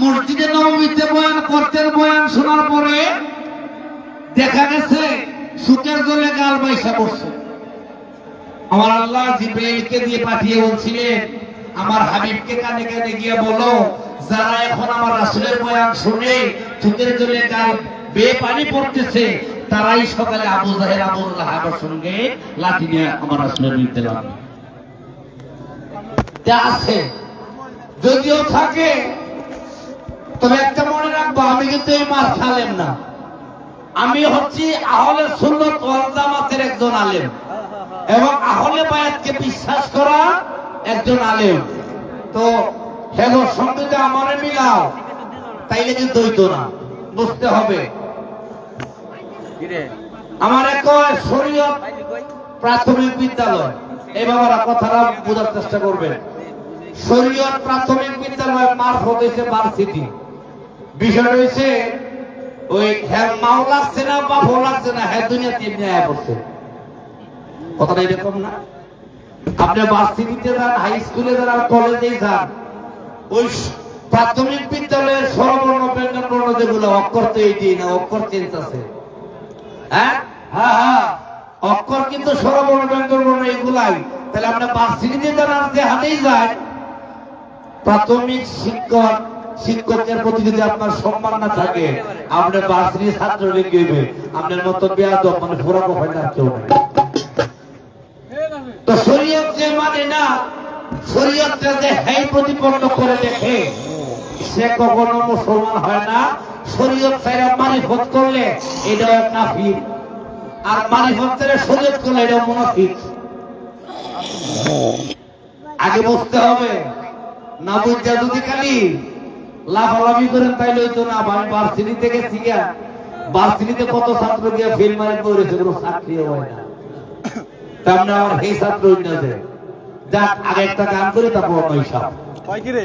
মসজিদে নবমীতে বয়ান করতেন বয়ান শোনার পরে দেখা গেছে সুখের জলে গাল বাইসা পড়ছে। আমার আল্লাহ জিব্রাইলকে দিয়ে পাঠিয়ে বলছিলেন, আমার হাবিবকে কানে কানে গিয়ে বলো, যারা এখন আমার রাসূলের বয়ান শুনে চোখের জলে গাল বে পানি পড়তেছে, তারাই সকালে আবু জাহের আবু লাহাবের সঙ্গে লাঠি নিয়ে আমার রাসূলের বিরুদ্ধে লাগবে আছে, যদিও থাকে তবে একটা মনে রাখব, আমি কিন্তু এই মার খালেম না। আমি হচ্ছি আহলে সুন্নত ওয়াল জামাতের একজন আলেম। এবং আহলে বায়াতকে বিশ্বাস করা একজন আলেম। তো হেলোর সঙ্গে আমারে মিলাও, তাইলে কিন্তু হইতো না। বুঝতে হবে। আমার এক শরীয়ত প্রাথমিক বিদ্যালয়। এই বাবারা কথাটা বোঝার চেষ্টা করবেন। শরীয়ত প্রাথমিক বিদ্যালয় মারফত হয়েছে ভার্সিটি বিষয় রয়েছে, ওই হ্যাঁ মাও লাগছে না বা ভো লাগছে না হ্যাঁ দুনিয়া তিন ন্যায় পড়ছে। কথাটা এরকম না। আপনি ভার্সিটিতে যান হাই স্কুলে যান কলেজে যান, ওই প্রাথমিক বিদ্যালয়ের স্বরবর্ণ ব্যঞ্জন বর্ণ যেগুলো, অক্ষর তো এইটি না, অক্ষর চেঞ্জ আছে। হ্যাঁ? হ্যাঁ হ্যাঁ। অক্ষর কিন্তু স্বরবর্ণ ব্যঞ্জন বর্ণ এগুলাই। তাহলে আমরা যান আর যে হাতেই যায় প্রাথমিক শিক্ষক শিক্ষকের প্রতি যদি আপনার সম্মান না থাকে, আপনি বাসরি ছাত্র লিখবে আপনার মতো বেয়াদব মানে পুরা কখন আর কেউ তো শরীয়ত যে মানে না শরীয়তটা যে হেই প্রতিপন্ন করে দেখে, সে কখনো মুসলমান হয় না। শরীয়ত ছাইরা মারিফত করলে এটাও এক নাফিক। আর মারিফত ছাইরা শরীয়ত করলে এটাও মুনাফিক। আগে বুঝতে হবে, না বুঝা যদি খালি লাফালাফি করেন, তাই লইতো না। আমি ভার্সিটি থেকে শিখা ভার্সিটিতে কত ছাত্র গিয়া ফেল মারি করেছে কোনো চাকরি হয় না। তামনে আমার সেই ছাত্র যাক, আগে একটা গান করে, তারপর পয়সা হয় কি রে?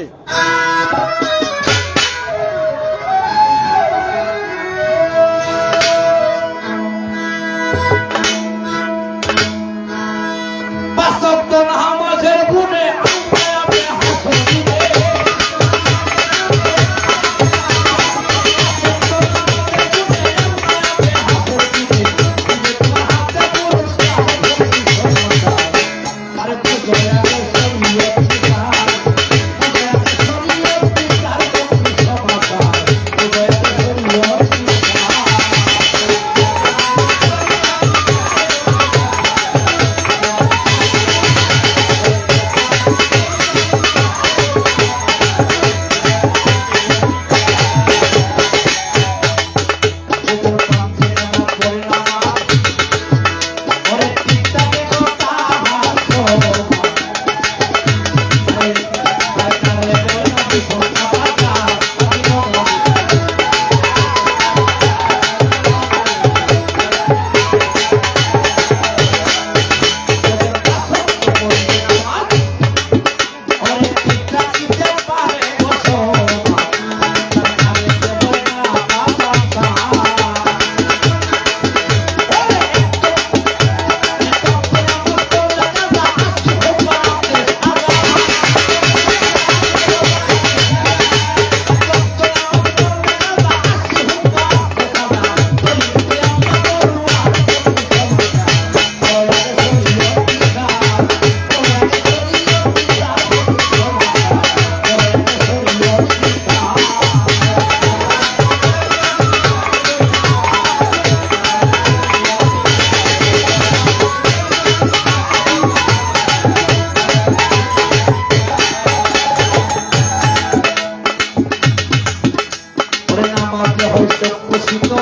খুশি